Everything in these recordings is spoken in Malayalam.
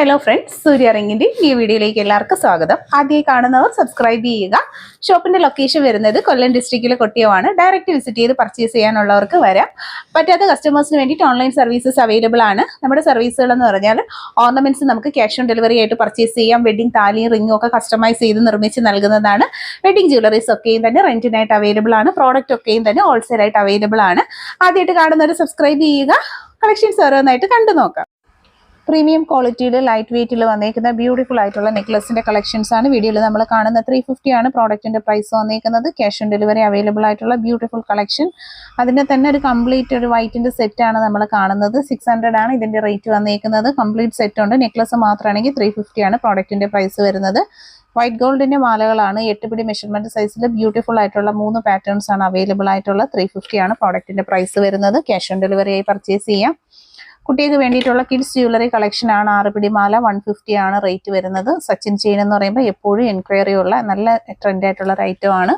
ഹലോ ഫ്രണ്ട്സ് സൂര്യ റിങ്ങിന്റെ ഈ വീഡിയോയിലേക്ക് എല്ലാവർക്കും സ്വാഗതം. ആദ്യമായി കാണുന്നവർ സബ്സ്ക്രൈബ് ചെയ്യുക. ഷോപ്പിന്റെ ലൊക്കേഷൻ വരുന്നത് കൊല്ലം ഡിസ്ട്രിക്റ്റിലെ കൊട്ടിയമാണ്. ഡയറക്റ്റ് വിസിറ്റ് ചെയ്ത് പർച്ചേസ് ചെയ്യാനുള്ളവർക്ക് വരാം. പറ്റാത്ത കസ്റ്റമേഴ്സിന് വേണ്ടിയിട്ട് ഓൺലൈൻ സർവീസസ് അവൈലബിൾ ആണ്. നമ്മുടെ സർവീസുകൾ എന്ന് പറഞ്ഞാൽ ഓർണമെന്റ്സ് നമുക്ക് ക്യാഷ് ഓൺ ഡെലിവറി ആയിട്ട് പർച്ചേസ് ചെയ്യാം. വെഡിങ് താലിയും റിങ്ങും ഒക്കെ കസ്റ്റമൈസ് ചെയ്ത് നിർമ്മിച്ച് നൽകുന്നതാണ്. വെഡിങ് ജ്വല്ലറീസ് ഒക്കെയും തന്നെ റെന്റിനായിട്ട് അവൈലബിൾ ആണ്. പ്രോഡക്റ്റ് ഒക്കെയും തന്നെ ഹോൾസെയിൽ ആയിട്ട് അവൈലബിൾ ആണ്. ആദ്യമായിട്ട് കാണുന്നവർ സബ്സ്ക്രൈബ് ചെയ്യുക. കളക്ഷൻസ് ഓരോന്നായിട്ട് കണ്ടു നോക്കാം പ്രീമിയം ക്വാളിറ്റിയിൽ ലൈറ്റ് വെയിറ്റിൽ വന്നേക്കുന്ന ബ്യൂട്ടിഫുൾ ആയിട്ടുള്ള നെക്ലസിന്റെ കളക്ഷൻസ് ആണ് വീഡിയോയിൽ നമ്മൾ കാണുന്ന ത്രീ ആണ് പ്രോഡക്റ്റിന്റെ പ്രൈസ് വന്നേക്കുന്നത്. ക്യാഷ് ഓൺ ഡെലിവറി അവൈലബിൾ ആയിട്ടുള്ള ബ്യൂട്ടിഫുൾ കളക്ഷൻ. അതിന്റെ തന്നെ ഒരു കംപ്ലീറ്റ് ഒരു വൈറ്റിന്റെ സെറ്റ് ആണ് നമ്മൾ കാണുന്നത്. സിക്സ് ആണ് ഇതിന്റെ റേറ്റ് വന്നേക്കുന്നത്. കംപ്ലീറ്റ് സെറ്റ് ഉണ്ട്. നെക്ലസ് മാത്രമാണെങ്കിൽ ത്രീ ആണ് പ്രോഡക്റ്റിന്റെ പ്രൈസ് വരുന്നത്. വൈറ്റ് ഗോൾഡിന്റെ മാലകളാണ് എട്ട് പിടി മെഷർമെന്റ് സൈസിൽ ബ്യൂട്ടിഫുൾ ആയിട്ടുള്ള മൂന്ന് പാറ്റേൺസ് ആണ് അവൈലബിൾ ആയിട്ടുള്ള ത്രീ ആണ് പ്രോഡക്റ്റിന്റെ പ്രൈസ് വരുന്നത്. ക്യാഷ് ഓൺ ഡെലിവറി ആയി പർച്ചേസ് ചെയ്യാം. കുട്ടികൾക്ക് വേണ്ടിയിട്ടുള്ള കിഡ്സ് ജ്വല്ലറി ആണ് ആറുപിടി മാല വൺ ഫിഫ്റ്റി ആണ് റേറ്റ് വരുന്നത്. സച്ചിൻ ചെയിൻ എന്ന് പറയുമ്പോൾ എപ്പോഴും എൻക്വയറി ഉള്ള നല്ല ട്രെൻഡായിട്ടുള്ള ഒരു ഐറ്റം ആണ്.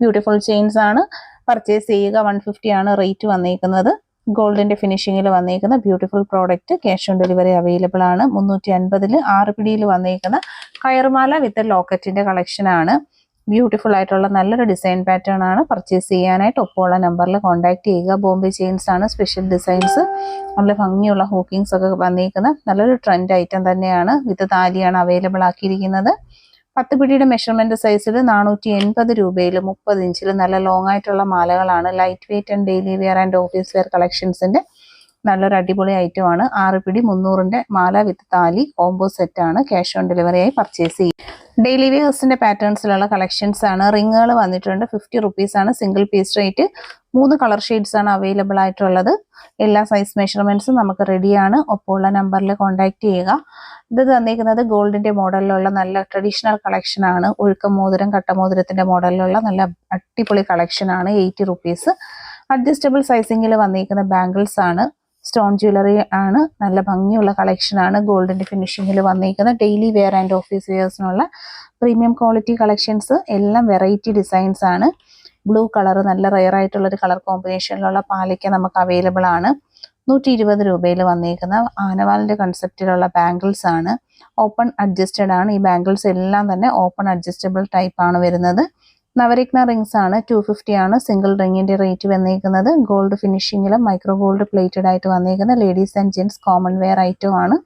ബ്യൂട്ടിഫുൾ ചെയിൻസ് ആണ്. പർച്ചേസ് ചെയ്യുക വൺ ഫിഫ്റ്റി ആണ് റേറ്റ് വന്നേക്കുന്നത്. ഗോൾഡിന്റെ ഫിനിഷിങ്ങിൽ വന്നേക്കുന്ന beautiful product cash on delivery available ആണ്. മുന്നൂറ്റി അൻപതിൽ ആറ് പിടിയിൽ വന്നേക്കുന്ന കയറുമാല വിത്ത് ലോക്കറ്റിന്റെ കളക്ഷൻ ആണ്. ബ്യൂട്ടിഫുൾ ആയിട്ടുള്ള നല്ലൊരു ഡിസൈൻ പാറ്റേൺ ആണ് പർച്ചേസ് ചെയ്യാനായിട്ട് ഒപ്പമുള്ള നമ്പറിൽ കോൺടാക്ട് ചെയ്യുക. ബോംബെ ചെയിൻസ് ആണ് സ്പെഷ്യൽ ഡിസൈൻസ്. നല്ല ഭംഗിയുള്ള ഹോക്കിങ്സ് ഒക്കെ വന്നിരിക്കുന്ന നല്ലൊരു ട്രെൻഡ് ഐറ്റം തന്നെയാണ്. വിത്ത് താലിയാണ് അവൈലബിൾ ആക്കിയിരിക്കുന്നത്. പത്ത് പിടിയുടെ മെഷർമെന്റ് സൈസിൽ നാനൂറ്റി എൺപത് രൂപയിൽ മുപ്പത് ഇഞ്ചിൽ നല്ല ലോങ് ആയിട്ടുള്ള മാലകളാണ്. Light weight and daily wear and office wear കളക്ഷൻസിന്റെ നല്ലൊരു അടിപൊളി ഐറ്റം ആണ്. ആറ് പിടി മുന്നൂറിന്റെ മാല വിത്ത് താലി കോംബോ സെറ്റ് ആണ്. ക്യാഷ് ഓൺ ഡെലിവറി ആയി പർച്ചേസ് ചെയ്യും. ഡെയിലി വേഴ്സിന്റെ പാറ്റേൺസിലുള്ള കളക്ഷൻസ് ആണ്. റിങ്ങുകൾ വന്നിട്ടുണ്ട്. ഫിഫ്റ്റി റുപ്പീസ് ആണ്. സിംഗിൾ പീസ് റേറ്റ് മൂന്ന് കളർ ഷെയ്ഡ്സ് ആണ് അവൈലബിൾ ആയിട്ടുള്ളത്. എല്ലാ സൈസ് മെഷർമെന്റ്സും നമുക്ക് റെഡിയാണ് ഒപ്പമുള്ള നമ്പറിൽ കോൺടാക്ട് ചെയ്യുക. ഇത് തന്നിരിക്കുന്നത് ഗോൾഡിന്റെ മോഡലിലുള്ള നല്ല ട്രഡീഷണൽ കളക്ഷൻ ആണ്. ഒഴുക്ക മോതിരം കട്ടമോതിരത്തിന്റെ മോഡലിലുള്ള നല്ല അടിപൊളി കളക്ഷൻ ആണ്. എയ്റ്റി റുപ്പീസ് അഡ്ജസ്റ്റബിൾ സൈസിങ്ങിൽ വന്നിരിക്കുന്ന ബാംഗിൾസ് ആണ്. സ്റ്റോൺ ജ്വല്ലറി ആണ്. നല്ല ഭംഗിയുള്ള കളക്ഷൻ ആണ്. ഗോൾഡിന്റെ ഫിനിഷിങ്ങിൽ വന്നിരിക്കുന്നത് ഡെയിലി വെയർ ആൻഡ് ഓഫീസ് വെയേഴ്സിനുള്ള പ്രീമിയം ക്വാളിറ്റി കളക്ഷൻസ് എല്ലാം വെറൈറ്റി ഡിസൈൻസ് ആണ്. ബ്ലൂ കളർ നല്ല റയർ ആയിട്ടുള്ളൊരു കളർ കോമ്പിനേഷനിലുള്ള പാലിക്ക നമുക്ക് അവൈലബിൾ ആണ്. നൂറ്റി ഇരുപത് രൂപയിൽ വന്നിരിക്കുന്ന ആനവാലിന്റെ കൺസെപ്റ്റിലുള്ള ബാംഗിൾസ് ആണ്. ഓപ്പൺ അഡ്ജസ്റ്റഡ് ആണ്. ഈ ബാംഗിൾസ് എല്ലാം തന്നെ ഓപ്പൺ അഡ്ജസ്റ്റബിൾ ടൈപ്പ് ആണ് വരുന്നത്. നവരത്ന റിങ്സ് ആണ് ടു ഫിഫ്റ്റി ആണ് സിംഗിൾ റിങ്ങിന്റെ റേറ്റ് വന്നേക്കുന്നത്. ഗോൾഡ് ഫിനിഷിങ്ങിലും മൈക്രോ ഗോൾഡ് പ്ലേറ്റഡ് ആയിട്ട് വന്നിരിക്കുന്ന ladies and gents common wear item ആണ്.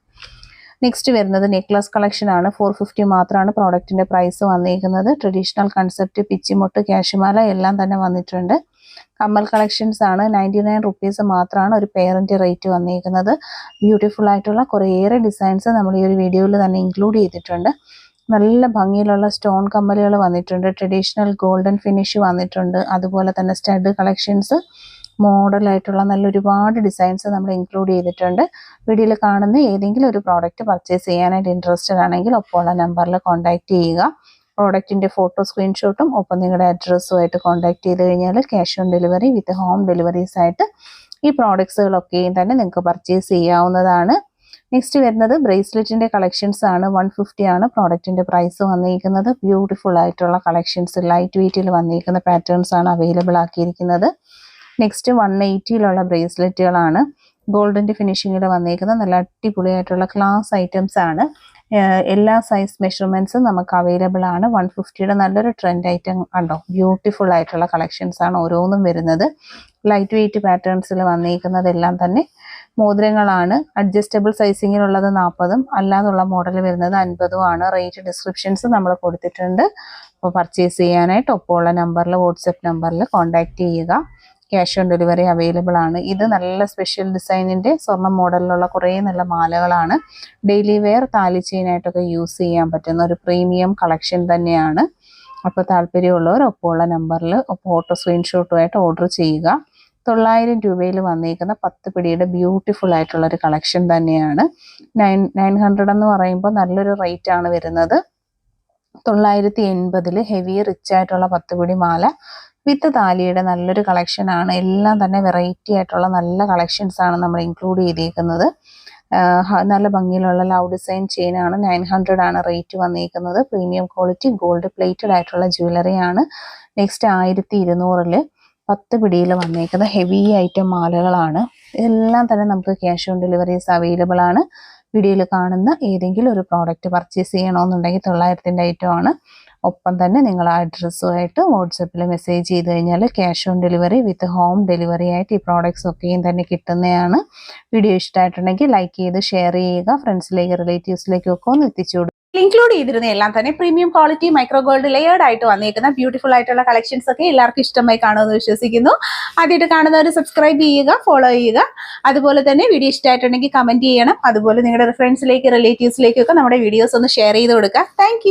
നെക്സ്റ്റ് വരുന്നത് നെക്ലസ് കളക്ഷൻ ആണ്. ഫോർ ഫിഫ്റ്റി മാത്രമാണ് പ്രോഡക്റ്റിന്റെ പ്രൈസ് വന്നിരിക്കുന്നത് ട്രഡീഷണൽ കൺസെപ്റ്റ് പിച്ചിമുട്ട് കാശുമാല എല്ലാം തന്നെ വന്നിട്ടുണ്ട്. കമ്മൽ കളക്ഷൻസ് ആണ്. നയന്റി നയൻ റുപ്പീസ് മാത്രമാണ് ഒരു പെയറിന്റെ റേറ്റ് വന്നിരിക്കുന്നത് ബ്യൂട്ടിഫുൾ ആയിട്ടുള്ള കുറേയേറെ ഡിസൈൻസ് നമ്മൾ ഈ ഒരു വീഡിയോയിൽ തന്നെ ഇൻക്ലൂഡ് ചെയ്തിട്ടുണ്ട്. നല്ല ഭംഗിയിലുള്ള സ്റ്റോൺ കമ്മലുകൾ വന്നിട്ടുണ്ട്. ട്രഡീഷണൽ ഗോൾഡൻ ഫിനിഷ് വന്നിട്ടുണ്ട്. അതുപോലെ തന്നെ സ്റ്റഡ് കളക്ഷൻസ് മോഡലായിട്ടുള്ള നല്ല ഒരുപാട് ഡിസൈൻസ് നമ്മൾ ഇൻക്ലൂഡ് ചെയ്തിട്ടുണ്ട്. വീഡിയോയിൽ കാണുന്ന ഏതെങ്കിലും ഒരു പ്രോഡക്റ്റ് പർച്ചേസ് ചെയ്യാനായിട്ട് ഇൻട്രസ്റ്റഡ് ആണെങ്കിൽ ഒപ്പമുള്ള നമ്പറിൽ കോൺടാക്ട് ചെയ്യുക. പ്രോഡക്റ്റിന്റെ ഫോട്ടോ സ്ക്രീൻഷോട്ടും ഒപ്പം നിങ്ങളുടെ അഡ്രസ്സുമായിട്ട് കോൺടാക്ട് ചെയ്ത് കഴിഞ്ഞാൽ cash on delivery with home deliveries ആയിട്ട് ഈ പ്രോഡക്ട്സുകളൊക്കെയും തന്നെ നിങ്ങൾക്ക് പർച്ചേസ് ചെയ്യാവുന്നതാണ്. നെക്സ്റ്റ് വരുന്നത് ബ്രേസ്ലെറ്റിന്റെ കളക്ഷൻസ് ആണ്. വൺ ഫിഫ്റ്റി ആണ് പ്രോഡക്റ്റിന്റെ പ്രൈസ് വന്നിരിക്കുന്നത്. ബ്യൂട്ടിഫുൾ ആയിട്ടുള്ള കളക്ഷൻസ് ലൈറ്റ് വെയിറ്റിൽ വന്നിരിക്കുന്ന പാറ്റേൺസ് ആണ് അവൈലബിൾ ആക്കിയിരിക്കുന്നത്. നെക്സ്റ്റ് വൺ എയ്റ്റിയിലുള്ള ബ്രേസ്ലെറ്റുകളാണ് ഗോൾഡിന്റെ ഫിനിഷിങ്ങിൽ വന്നിരിക്കുന്ന നല്ല അടിപൊളിയായിട്ടുള്ള ക്ലാസ് ഐറ്റംസ് ആണ്. എല്ലാ സൈസ് മെഷർമെന്റ്സും നമുക്ക് അവൈലബിൾ ആണ്. വൺ ഫിഫ്റ്റിയുടെ നല്ലൊരു ട്രെൻഡ് ഐറ്റം കണ്ടോ? ബ്യൂട്ടിഫുൾ ആയിട്ടുള്ള കളക്ഷൻസ് ആണ് ഓരോന്നും വരുന്നത്. ലൈറ്റ് വെയിറ്റ് പാറ്റേൺസിൽ വന്നിരിക്കുന്നതെല്ലാം തന്നെ. മോതിരങ്ങളാണ്. അഡ്ജസ്റ്റബിൾ സൈസിങ്ങിലുള്ളത് നാൽപ്പതും അല്ലാതുള്ള മോഡൽ വരുന്നത് അൻപതും ആണ്. റേറ്റ് ഡിസ്ക്രിപ്ഷൻസ് നമ്മൾ കൊടുത്തിട്ടുണ്ട്. അപ്പോൾ പർച്ചേസ് ചെയ്യാനായിട്ട് ഒപ്പമുള്ള നമ്പറിൽ വാട്സപ്പ് നമ്പറിൽ കോൺടാക്ട് ചെയ്യുക. ക്യാഷ് ഓൺ ഡെലിവറി അവൈലബിൾ ആണ്. ഇത് നല്ല സ്പെഷ്യൽ ഡിസൈനിന്റെ സ്വർണ മോഡലിലുള്ള കുറേ നല്ല മാലകളാണ്. ഡെയിലി വെയർ താലി ചെയിനായിട്ടൊക്കെ യൂസ് ചെയ്യാൻ പറ്റുന്ന ഒരു പ്രീമിയം കളക്ഷൻ തന്നെയാണ്. അപ്പോൾ താല്പര്യമുള്ളവർ ഒപ്പമുള്ള നമ്പറിൽ ഒപ്പം ഫോട്ടോ സ്ക്രീൻഷോട്ടുമായിട്ട് ഓർഡർ ചെയ്യുക. തൊള്ളായിരം രൂപയിൽ വന്നിരിക്കുന്ന പത്ത് പിടിയുടെ ബ്യൂട്ടിഫുൾ ആയിട്ടുള്ള ഒരു കളക്ഷൻ തന്നെയാണ്. നയൻ നയൻ ഹൺഡ്രഡ് എന്ന് പറയുമ്പോൾ നല്ലൊരു റേറ്റ് ആണ് വരുന്നത്. തൊള്ളായിരത്തി എൺപതിൽ ഹെവി റിച്ച് ആയിട്ടുള്ള പത്ത് പിടി മാല വിത്ത് താലിയുടെ നല്ലൊരു കളക്ഷൻ ആണ്. എല്ലാം തന്നെ വെറൈറ്റി ആയിട്ടുള്ള നല്ല കളക്ഷൻസ് ആണ് നമ്മൾ ഇൻക്ലൂഡ് ചെയ്തിരിക്കുന്നത് നല്ല ഭംഗിയിലുള്ള ലവ് ഡിസൈൻ ചെയിൻ ആണ്. നയൻ ഹൺഡ്രഡ് ആണ് റേറ്റ് വന്നിരിക്കുന്നത് പ്രീമിയം ക്വാളിറ്റി ഗോൾഡ് പ്ലേറ്റഡ് ആയിട്ടുള്ള ജ്വല്ലറി ആണ്. നെക്സ്റ്റ് ആയിരത്തി ഇരുന്നൂറിൽ പത്ത് പിടിയിൽ വന്നേക്കുന്ന ഹെവി ഐറ്റം മാലകളാണ്. ഇതെല്ലാം തന്നെ നമുക്ക് ക്യാഷ് ഓൺ ഡെലിവറീസ് അവൈലബിൾ ആണ്. വീഡിയോയിൽ കാണുന്ന ഏതെങ്കിലും ഒരു പ്രോഡക്റ്റ് പർച്ചേസ് ചെയ്യണമെന്നുണ്ടെങ്കിൽ തൊള്ളായിരത്തിന്റെ ആണ്. ഒപ്പം തന്നെ നിങ്ങൾ ആ അഡ്രസ്സുമായിട്ട് വാട്സപ്പിൽ മെസ്സേജ് ചെയ്ത് കഴിഞ്ഞാൽ cash on delivery with home delivery ആയിട്ട് ഈ പ്രോഡക്റ്റ്സ് ഒക്കെയും തന്നെ കിട്ടുന്നതാണ്. വീഡിയോ ഇഷ്ടമായിട്ടുണ്ടെങ്കിൽ ലൈക്ക് ചെയ്ത് ഷെയർ ചെയ്യുക. ഫ്രണ്ട്സിലേക്ക് റിലേറ്റീവ്സിലേക്കൊക്കെ ഒന്ന് എത്തിച്ചു ഇൻക്ലൂഡ് ചെയ്തിരുന്ന എല്ലാം തന്നെ premium quality micro gold layered ആയിട്ട് വന്നിരിക്കുന്ന ബ്യൂട്ടിഫുൾ ആയിട്ടുള്ള കളക്ഷൻസ് ഒക്കെ എല്ലാവർക്കും ഇഷ്ടമായി കാണുമെന്ന് വിശ്വസിക്കുന്നു. ആദ്യമായിട്ട് കാണുന്നവർ സബ്സ്ക്രൈബ് ചെയ്യുക ഫോളോ ചെയ്യുക. അതുപോലെ തന്നെ വീഡിയോ ഇഷ്ടമായിട്ടുണ്ടെങ്കിൽ കമന്റ് ചെയ്യണം. അതുപോലെ നിങ്ങളുടെ ഫ്രണ്ട്സിലേക്ക് റിലേറ്റീവ്സിലേക്കൊക്കെ നമ്മുടെ വീഡിയോസ് ഒന്ന് ഷെയർ ചെയ്ത് കൊടുക്കുക. താങ്ക്